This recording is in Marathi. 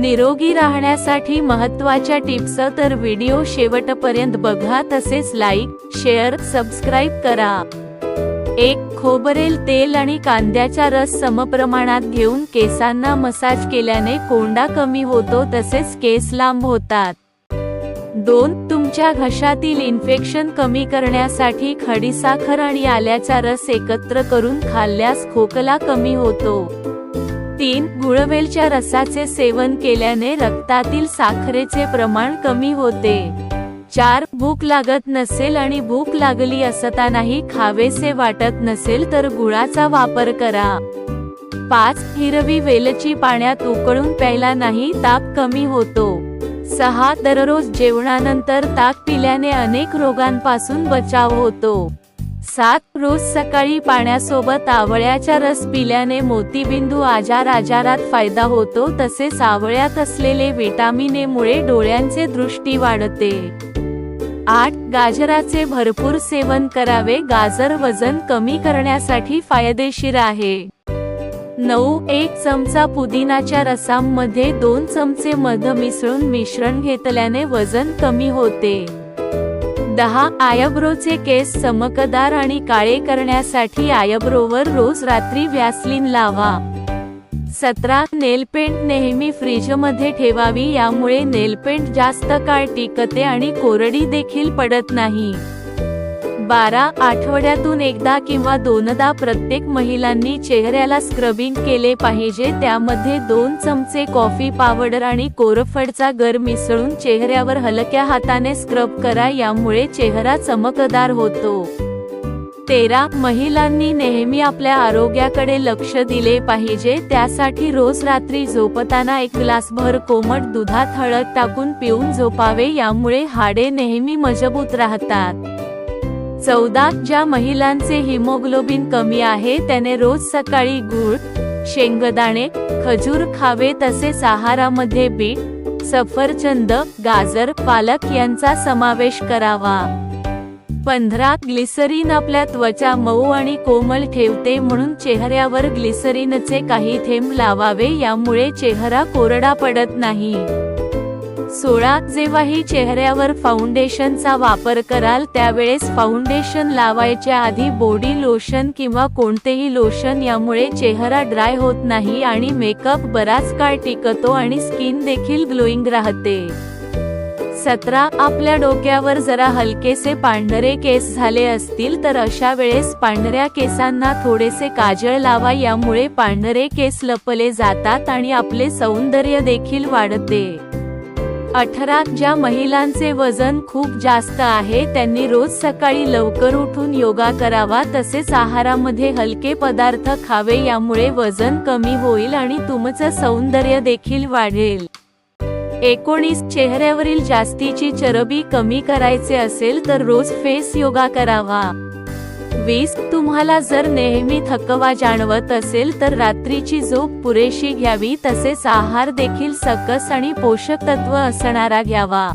निरोगी राहण्यासाठी महत्त्वाच्या टिप्स तर व्हिडिओ शेवटपर्यंत बघा. तसेच लाईक शेअर सबस्क्राईब करा. एक खोबरेल तेल आणि कांद्याचा रस समप्रमाणात घेऊन केसांना मसाज केल्याने कोंडा कमी होतो तसेच केस लांब होतात. दोन तुमच्या घशातील इन्फेक्शन कमी करण्यासाठी खडीसाखर आणि आल्याचा रस एकत्र करून खाल्ल्यास खोकला कमी होतो. तीन गुळवेलच्या रसाचे सेवन केल्याने रक्तातील साखरेचे प्रमाण कमी होते. चार भूक लागत नसेल आणि भूक लागली असतानाही खावेसे वाटत नसेल तर गुळाचा वापर करा. पाच हिरवी वेलची पाण्यात उकळून प्यायला नाही ताप कमी होतो. सहा दररोज जेवणानंतर ताक पिल्याने अनेक रोगांपासून बचाव होतो. सात रोज सकाळी पाण्यासोबत आवळ्याचा रस पिल्याने मोतीबिंदू आजार आजारात फायदा होतो तसेच आवळ्यात असलेले विटामिनेमुळे डोळ्यांचे दृष्टी वाढते. आठ गाजराचे भरपूर सेवन करावे गाजर वजन कमी करण्यासाठी फायदेशीर आहे. नऊ एक चमचा पुदिनाच्या रसामध्ये दोन चमचे मध मिसळून मिश्रण घेतल्याने वजन कमी होते. दहा आयब्रोचे केस चमकदार आणि काळे करण्यासाठी आयब्रोवर रोज रात्री व्यासलीन लावा. सतरा नेलपेंट नेहमी फ्रीजमध्ये ठेवावी यामुळे नेलपेंट जास्त काळ टिकते आणि कोरडी देखील पडत नाही. बारा आठवड्यातून एकदा किंवा दोनदा प्रत्येक महिलांनी चेहऱ्याला स्क्रबिंग केले पाहिजे. त्यामध्ये दोन चमचे कॉफी पावडर आणि कोरफडचा गर मिसळून चेहऱ्यावर हलक्या हाताने स्क्रब करा यामुळे चेहरा चमकदार होतो. तेरा महिलांनी नेहमी आपल्या आरोग्याकडे लक्ष दिले पाहिजे. त्यासाठी रोज रात्री झोपताना एक ग्लासभर कोमट दुधात हळद टाकून पिऊन झोपावे यामुळे हाडे नेहमी मजबूत राहतात. चौदा ज्या महिलांचे हिमोग्लोबिन कमी आहे त्याने रोज सकाळी गूळ शेंगदाणे खजूर खावे तसेच आहारामध्ये बीट सफरचंद गाजर पालक यांचा समावेश करावा. पंधरा ग्लिसरीन आपल्या त्वचा मऊ आणि कोमल ठेवते म्हणून चेहऱ्यावर ग्लिसरीनचे काही थेंब लावावे यामुळे चेहरा कोरडा पडत नाही. सोळा जेव्हाही चेहऱ्यावर फाउंडेशनचा वापर कराल त्यावेळेस फाउंडेशन लावायच्या आधी बॉडी लोशन किंवा कोणतेही लोशन यामुळे चेहरा ड्राय होत नाही आणि मेकअप बराच काळ टिकतो आणि स्किन देखील ग्लोईंग राहते. सतरा आपल्या डोक्यावर जरा हलकेसे पांढरे केस झाले असतील तर अशा वेळेस पांढऱ्या केसांना थोडेसे काजळ लावा यामुळे पांढरे केस लपले जातात आणि आपले सौंदर्य देखील वाढते. अठरा ज्या महिलांचे वजन खूप जास्त आहे त्यांनी रोज सकाळी लवकर उठून योगा करावा तसेच आहारामध्ये हलके पदार्थ खावे यामुळे वजन कमी होईल आणि तुमचं सौंदर्य देखील वाढेल. एकोणीस चेहऱ्यावरील जास्तीची चरबी कमी करायचे असेल तर रोज फेस योगा करावा. वीस तुम्हाला जर नेहमी थकवा जाणवत असेल तर रात्रीची झोप पुरेशी घ्यावी तसेच आहार देखील सकस आणि पोषक तत्व असणारा घ्यावा.